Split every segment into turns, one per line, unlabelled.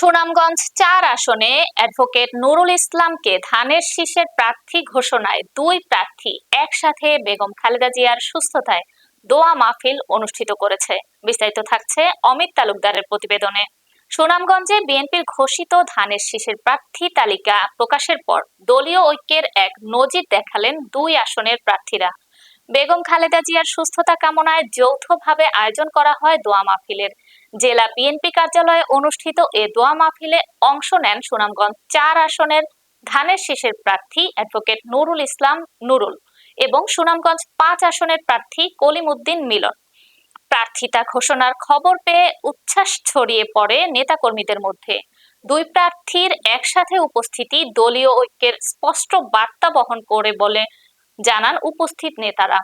সুনামগঞ্জ চার আসনে অ্যাডভোকেট নুরুল ইসলামকে ধানের শীষের প্রার্থী ঘোষণায় দুই প্রার্থী একসাথে বেগম খালেদা জিয়ার সুস্থতায় দোয়া মাহফিল অনুষ্ঠিত করেছে। বিস্তারিত থাকছে অমিত তালুকদারের প্রতিবেদনে। সুনামগঞ্জে বিএনপির ঘোষিত ধানের শীষের প্রার্থী তালিকা প্রকাশের পর দলীয় ঐক্যের এক নজির দেখালেন দুই আসনের প্রার্থীরা। বেগম খালেদা জিয়ার সুস্থতা কামনায় যৌথভাবে আয়োজন করা হয় দোয়া মাহফিলের। জেলা বিএনপি কার্যালয়ে অনুষ্ঠিত এ দোয়া মাহফিলে অংশ নেন সুনামগঞ্জ চার আসনের ধানের শীষের প্রার্থী অ্যাডভোকেট নুরুল ইসলাম নুরুল এবং সুনামগঞ্জ পাঁচ আসনের প্রার্থী কলিম উদ্দিন মিলন। প্রার্থিতা ঘোষণার খবর পেয়ে উচ্ছ্বাস ছড়িয়ে পড়ে নেতাকর্মীদের মধ্যে। দুই প্রার্থীর একসাথে উপস্থিতি দলীয় ঐক্যের স্পষ্ট বার্তা বহন করে বলে জানান উপস্থিত নেতারা।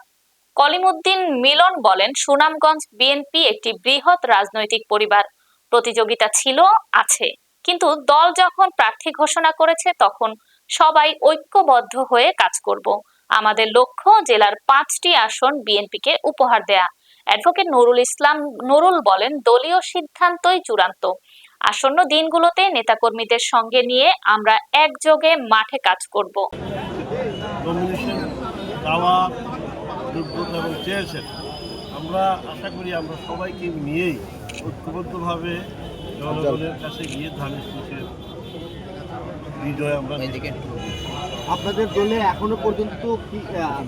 কলিমুদ্দিন মিলন বলেন, সুনামগঞ্জ বিএনপি একটি বৃহৎ রাজনৈতিক পরিবার। প্রতিযোগিতা ছিল, আছে। কিন্তু দল যখন প্রার্থী ঘোষণা করেছে, তখন সবাই ঐক্যবদ্ধ হয়ে কাজ করব। আমাদের লক্ষ্য, জেলার পাঁচটি আসন বিএনপিকে উপহার দেয়া। অ্যাডভোকেট নুরুল ইসলাম নুরুল বলেন, দলীয় সিদ্ধান্তই চূড়ান্ত। আসন্ন দিনগুলোতে নেতাকর্মীদের সঙ্গে নিয়ে আমরা একযোগে মাঠে কাজ করব।
এবং চেয়েছেন। আমরা আশা করি আমরা সবাইকে নিয়েই ঐক্যবদ্ধভাবে জনগণের কাছে গিয়ে ধানের শীষের বিজয় আমরা
আপনাদের দলে এখনও পর্যন্ত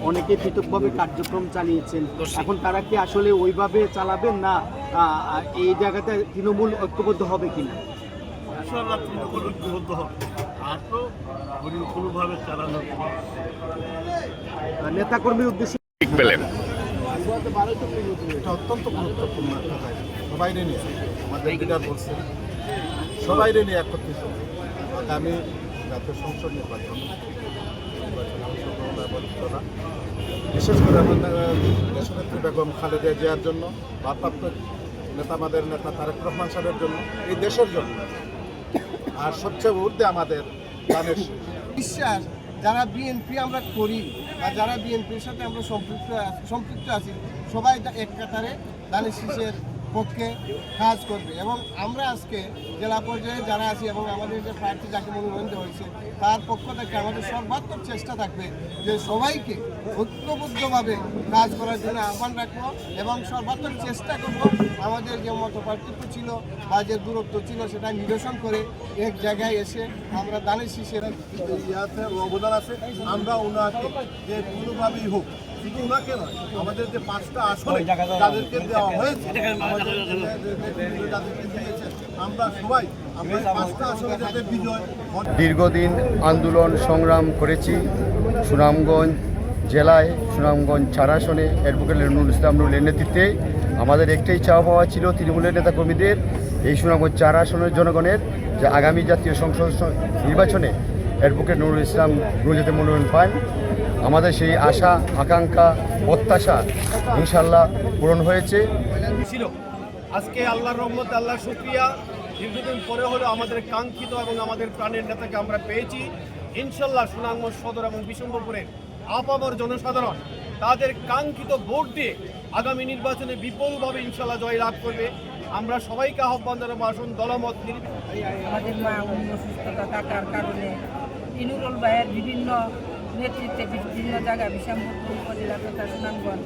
অনেকে পৃথকভাবে কার্যক্রম চালিয়েছেন। এখন তারা কি আসলে ওইভাবে চালাবেন না এই জায়গাতে তৃণমূল ঐক্যবদ্ধ হবে কিনা?
ইনশাআল্লাহ তৃণমূল ঐক্যবদ্ধ হবে। আর তো পরিপূর্ণভাবে চালানো
নেতাকর্মীর উদ্দেশ্যে
পেলেন?
এটা অত্যন্ত গুরুত্বপূর্ণ একটা জায়গা। সবাইরে নিয়ে আমাদের লিডার বলছে সবাইরে নিয়ে একত্রিত। আগামী জাতীয় সংসদ নির্বাচন করা। বিশেষ করে আমাদের দেশনেত্রী বেগম খালেদা জিয়ার জন্য ভারপ্রাপ্ত নেতা আমাদের নেতা তারেক রহমান সাহেবের জন্য এই দেশের জন্য। আর সবচেয়ে ঊর্ধ্বে আমাদের গানের
বিশ্বাস যারা বিএনপি আমরা করি বা যারা বিএনপির সাথে আমরা সম্পৃক্ত সম্পৃক্ত আছি, সবাই এক কাতারে দানের শীষের পক্ষে কাজ করবে। এবং আমরা আজকে জেলা পর্যায়ে যারা আছি এবং আমাদের যে প্রার্থী যাকে মনোনয়ন হয়েছে, তার পক্ষ থেকে আমাদের সর্বাত্মক চেষ্টা থাকবে যে সবাইকে ঐক্যবদ্ধভাবে কাজ করার জন্য আহ্বান রাখব এবং সর্বাত্মক চেষ্টা করব আমাদের যে মত পার্থক্য ছিল বা যে দূরত্ব ছিল সেটা নিরসন করে এক জায়গায় এসে আমরা দানের শীষের
ইয়াতে অবদান আছে। আমরা ওনাকে যে কোনোভাবেই হোক শুধু ওনাকে নয় আমাদের যে পাঁচটা আসনে যাদেরকে দেওয়া হয়েছে। আমরা সবাই আমরা পাঁচটা আসনে যাতে বিজয়
দীর্ঘদিন আন্দোলন সংগ্রাম করেছি। সুনামগঞ্জ জেলায় সুনামগঞ্জ চার আসনে অ্যাডভোকেট নুরুল ইসলাম নুরুলের নেতৃত্বে। আমাদের একটাই চাওয়া পাওয়া ছিল তৃণমূলের নেতাকর্মীদের এই সুনামগঞ্জ চার আসনের জনগণের যে আগামী জাতীয় সংসদ নির্বাচনে অ্যাডভোকেট নুরুল ইসলাম নুরুল যাতে মনোনয়ন পান আমাদের সেই আশা আকাঙ্ক্ষা প্রত্যাশা ইনশাল্লাহ পূরণ হয়েছে।
ছিল। আজকে আল্লাহর রহমত আল্লাহ শুক্রিয়া। দীর্ঘদিন পরে হলেও আমাদের কাঙ্ক্ষিত এবং আমাদের প্রাণের নেতাকে আমরা পেয়েছি। ইনশাল্লাহ সুনামগঞ্জ সদর এবং বিশম্বপুরের আপামর জনসাধারণ তাদের কাঙ্ক্ষিত ভোট দিয়ে আগামী নির্বাচনে বিপুলভাবে ইনশাল্লাহ জয় লাভ করবে। আমরা সবাইকে আহ্বান জানাব আসুন দলমত নির্বিশেষে।
আমাদের মা অসুস্থতা থাকার কারণে ইনুরুল ভাইয়ের বিভিন্ন নেতৃত্বে বিভিন্ন জায়গায় বিশামপুর উপজেলা তথা সুনামগঞ্জ।